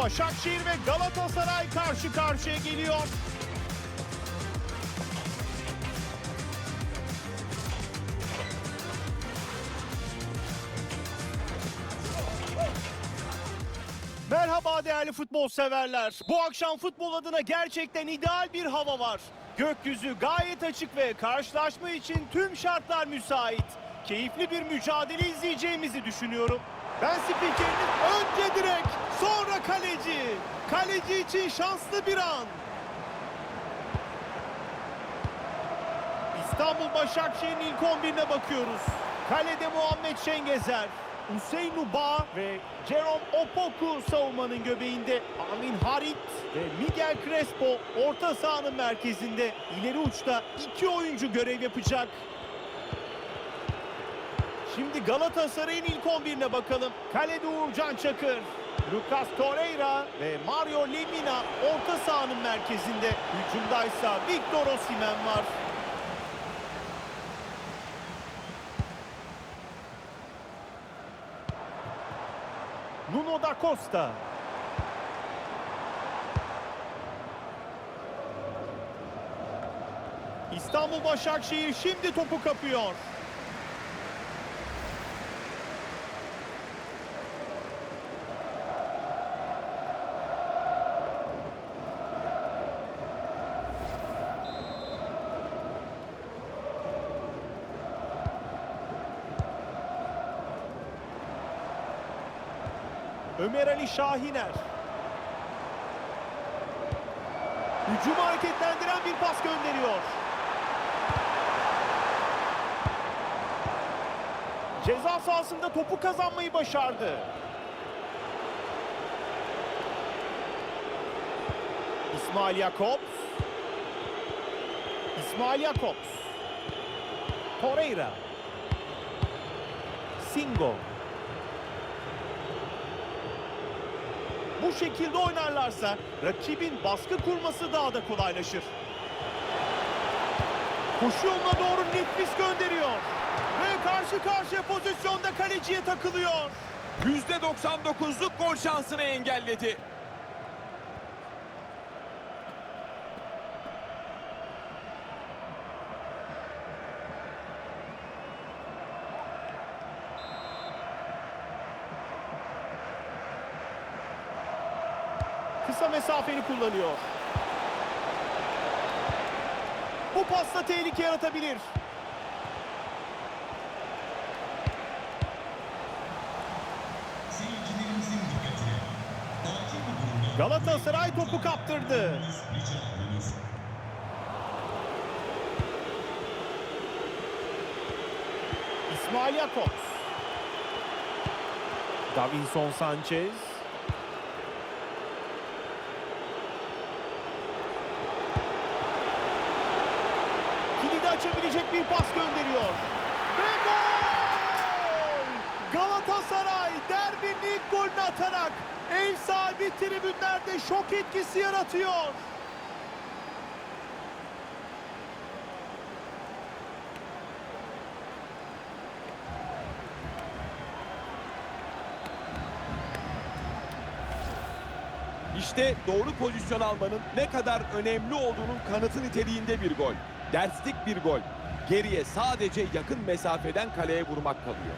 Başakşehir ve Galatasaray karşı karşıya geliyor. Merhaba değerli futbol severler. Bu akşam futbol adına gerçekten ideal bir hava var. Gökyüzü gayet açık ve karşılaşma için tüm şartlar müsait. Keyifli bir mücadele izleyeceğimizi düşünüyorum. Ben spikeriniz önce kaleci. İçin şanslı bir an. İstanbul Başakşehir'in ilk 11'ine bakıyoruz. Kalede Muhammed Şengezer, Hüseyin Uba ve Jerome Opoku savunmanın göbeğinde. Amin Harit ve Miguel Crespo orta sahanın merkezinde. İleri uçta iki oyuncu görev yapacak. Şimdi Galatasaray'ın ilk 11'ine bakalım. Kalede Uğurcan Çakır, Lucas Torreira ve Mario Lemina orta sahanın merkezinde. Hücumdaysa Victor Osimhen var. Nuno da Costa. İstanbul Başakşehir şimdi topu kapıyor. Ömer Ali Şahiner. Hücumu hareketlendiren bir pas gönderiyor. Ceza sahasında topu kazanmayı başardı. İsmail Jakobs. İsmail Jakobs. Torreira. Singo. Bu şekilde oynarlarsa rakibin baskı kurması daha da kolaylaşır. Koşu yoluna doğru nefis gönderiyor. Ve karşı karşıya pozisyonda kaleciye takılıyor. %99'luk gol şansını engelledi. Kısa mesafeli kullanıyor. Bu pasta tehlike yaratabilir. Galatasaray topu kaptırdı. İsmail Jakobs. Davinson Sanchez. Açabilecek bir pas gönderiyor. Ve gol! Galatasaray derbinin ilk golünü atarak ev sahibi tribünlerde şok etkisi yaratıyor. İşte doğru pozisyon almanın ne kadar önemli olduğunun kanıtı niteliğinde bir gol. Derslik bir gol. Geriye sadece yakın mesafeden kaleye vurmak kalıyor.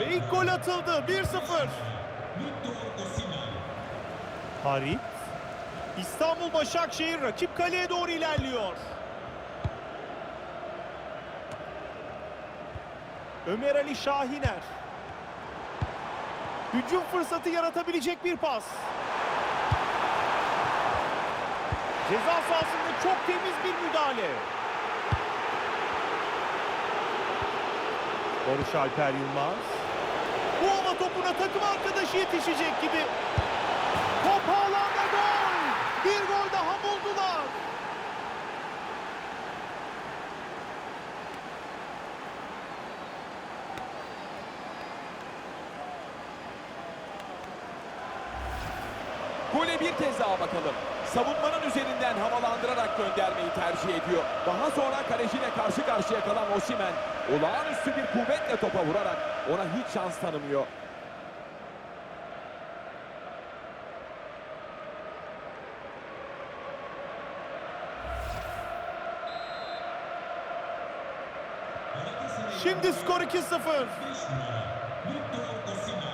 Ve ilk gol atıldı 1-0. Victor Osimhen. Harit. İstanbul Başakşehir rakip kaleye doğru ilerliyor. Ömer Ali Şahiner. Hücum fırsatı yaratabilecek bir pas. Ceza sahasında çok temiz bir müdahale. Barış Alper Yılmaz. Bu ama topuna takım arkadaşı yetişecek gibi. Top ağlarda gol. Bir gol daha buldular. Gole bir kez daha bakalım. Savunmanın üzerinden havalandırarak göndermeyi tercih ediyor. Daha sonra kaleciyle karşı karşıya kalan Osimen olağanüstü bir kuvvetle topa vurarak ona hiç şans tanımıyor. Şimdi skor 2-0. 5 numara Victor Osimhen.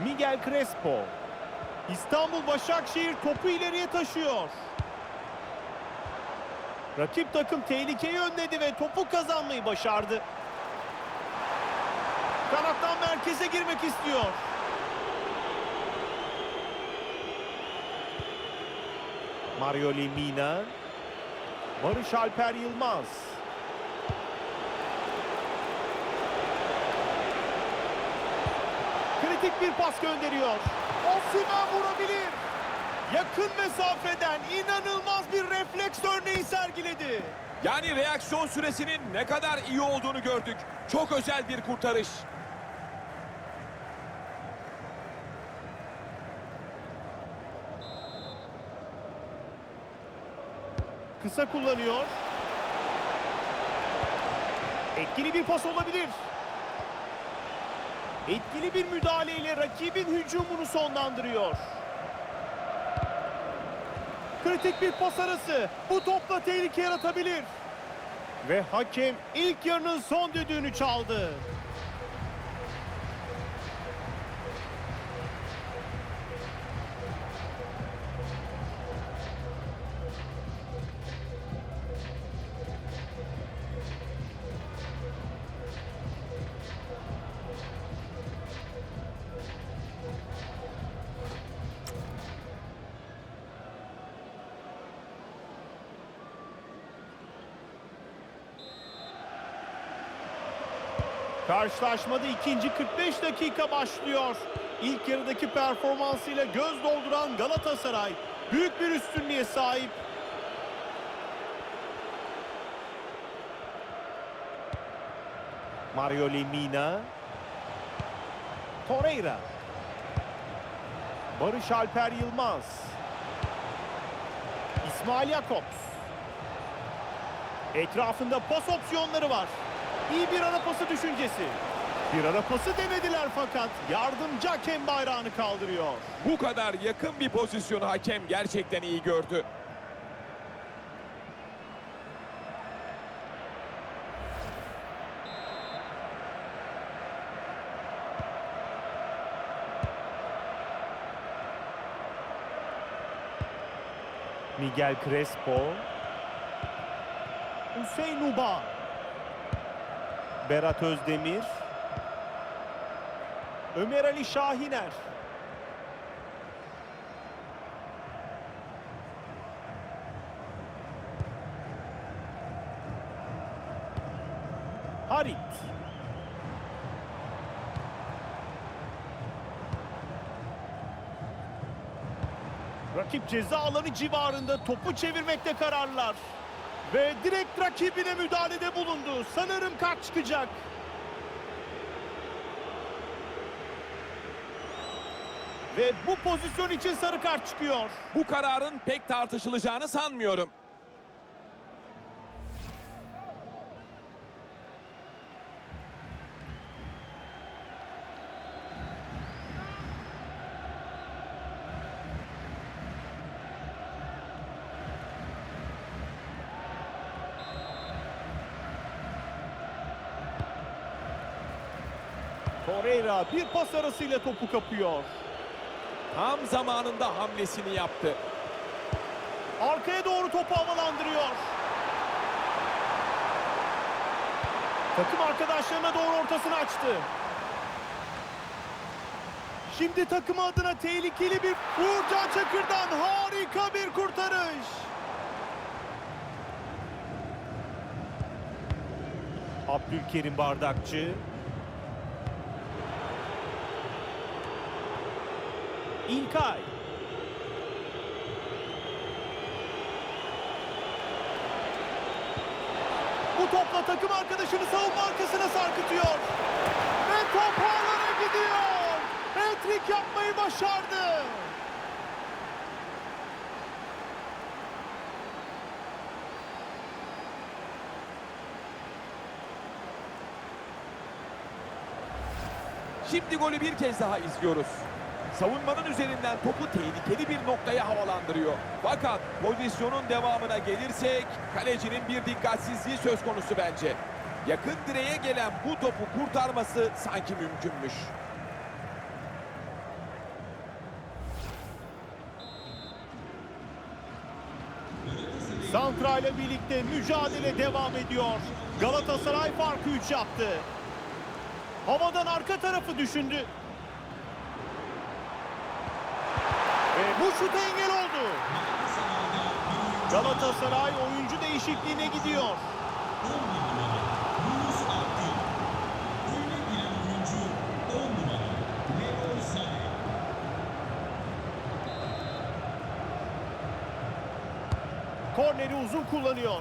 Miguel Crespo. İstanbul Başakşehir topu ileriye taşıyor. Rakip takım tehlikeyi önledi ve topu kazanmayı başardı. Kanattan merkeze girmek istiyor. Mario Lemina. Barış Alper Yılmaz. Kritik bir pas gönderiyor. Osimhen vurabilir. Yakın mesafeden inanılmaz bir refleks örneği sergiledi. Yani reaksiyon süresinin ne kadar iyi olduğunu gördük. Çok özel bir kurtarış. Kısa kullanıyor. Etkili bir pas olabilir. Etkili bir müdahaleyle rakibin hücumunu sonlandırıyor. Kritik bir pas arası. Bu topla tehlike yaratabilir. Ve hakem ilk yarının son düdüğünü çaldı. Karşılaşmada ikinci 45 dakika başlıyor. İlk yarıdaki performansıyla göz dolduran Galatasaray büyük bir üstünlüğe sahip. Mario Lemina. Torreira. Barış Alper Yılmaz. İsmail Jakobs. Etrafında pas opsiyonları var. İyi bir ara pası düşüncesi. Bir ara pası denediler fakat yardımcı hakem bayrağını kaldırıyor. Bu kadar yakın bir pozisyonu hakem gerçekten iyi gördü. Miguel Crespo. Hüseyin Uba. Berat Özdemir. Ömer Ali Şahiner. Harit. Rakip ceza alanı civarında topu çevirmekte kararlar. Ve direkt rakibine müdahalede bulundu. Sanırım kart çıkacak. Ve bu pozisyon için sarı kart çıkıyor. Bu kararın pek tartışılacağını sanmıyorum. Torreira bir pas arasıyla topu kapıyor. Tam zamanında hamlesini yaptı. Arkaya doğru topu havalandırıyor. Takım arkadaşlarına doğru ortasını açtı. Şimdi takımı adına tehlikeli bir Uğurcan Çakır'dan harika bir kurtarış. Abdülkerim Bardakçı. İlkay. Bu topla takım arkadaşını savunma arkasına sarkıtıyor. Ve top ağlara gidiyor. Hat-trick yapmayı başardı. Şimdi golü bir kez daha izliyoruz. Savunmanın üzerinden topu tehlikeli bir noktaya havalandırıyor. Fakat pozisyonun devamına gelirsek kalecinin bir dikkatsizliği söz konusu bence. Yakın direğe gelen bu topu kurtarması sanki mümkünmüş. Santra ile birlikte mücadele devam ediyor. Galatasaray farkı 3 yaptı. Havadan arka tarafı düşündü. Ve bu şuta engel oldu. Galatasaray oyuncu değişikliğine gidiyor. 11 numara Yunus Akgün. Oyuna giren oyuncu 10 numara Leroy Sané. Korneri uzun kullanıyor.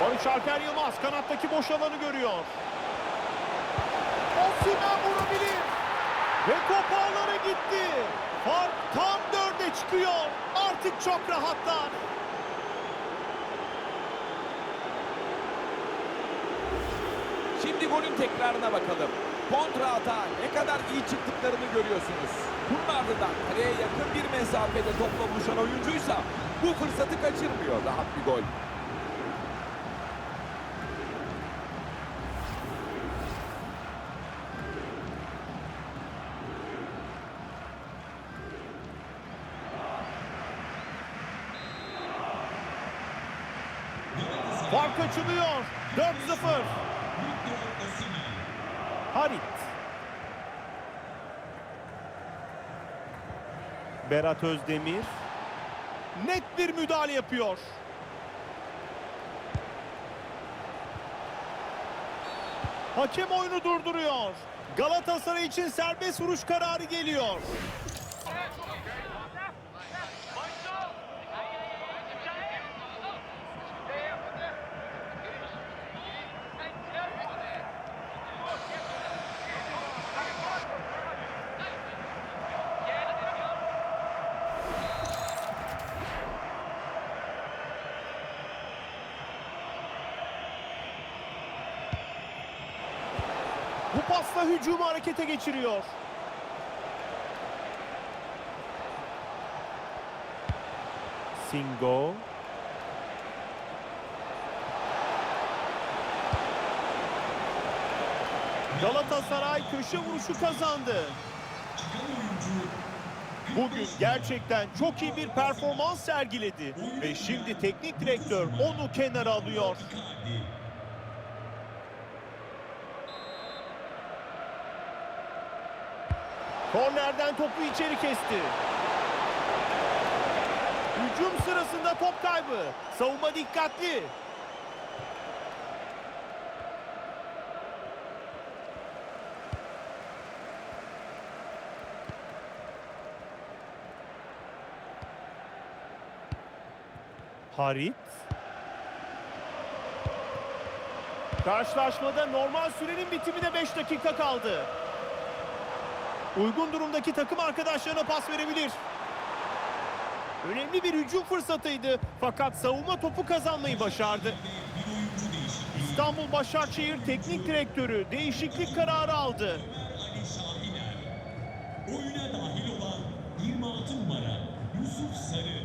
Barış Alper Yılmaz kanattaki boş alanı görüyor. Osimhen vurabilir. Ve top ağlara gitti. Fark tam dörde çıkıyor. Artık çok rahatlar. Şimdi golün tekrarına bakalım. Kontra hata ne kadar iyi çıktıklarını görüyorsunuz. Bunun ardından kaleye yakın bir mesafede topla buluşan oyuncuysa bu fırsatı kaçırmıyor. Rahat bir gol. Fark açılıyor. 4-0. Victor Osimhen. Harit. Berat Özdemir. Net bir müdahale yapıyor. Hakem oyunu durduruyor. Galatasaray için serbest vuruş kararı geliyor. Bu pasla hücumu harekete geçiriyor. Singo. Galatasaray köşe vuruşu kazandı. Bugün gerçekten çok iyi bir performans sergiledi ve şimdi teknik direktör onu kenara alıyor. Kornerden topu içeri kesti. Hücum sırasında top kaybı. Savunma dikkatli. Harit. Karşılaşmada normal sürenin bitimine 5 dakika kaldı. Uygun durumdaki takım arkadaşlarına pas verebilir. Önemli bir hücum fırsatıydı fakat savunma topu kazanmayı başardı. İstanbul Başakşehir Teknik Direktörü değişiklik kararı aldı. Oyuna dahil olan 26 numara Yusuf Sarı.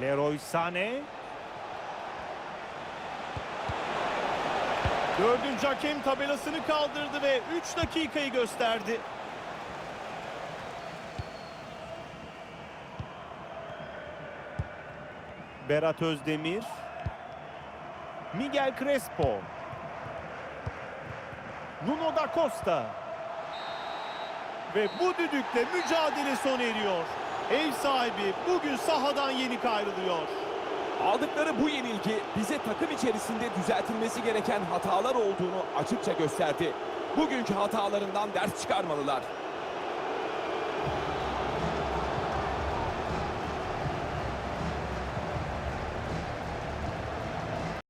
Leroy Sané. Dördüncü hakem tabelasını kaldırdı ve 3 dakikayı gösterdi. Berat Özdemir. Miguel Crespo. Nuno da Costa. Ve bu düdükle mücadele sona eriyor. Ev sahibi bugün sahadan yenik ayrılıyor. Aldıkları bu yenilgi bize takım içerisinde düzeltilmesi gereken hatalar olduğunu açıkça gösterdi. Bugünkü hatalarından ders çıkarmalılar.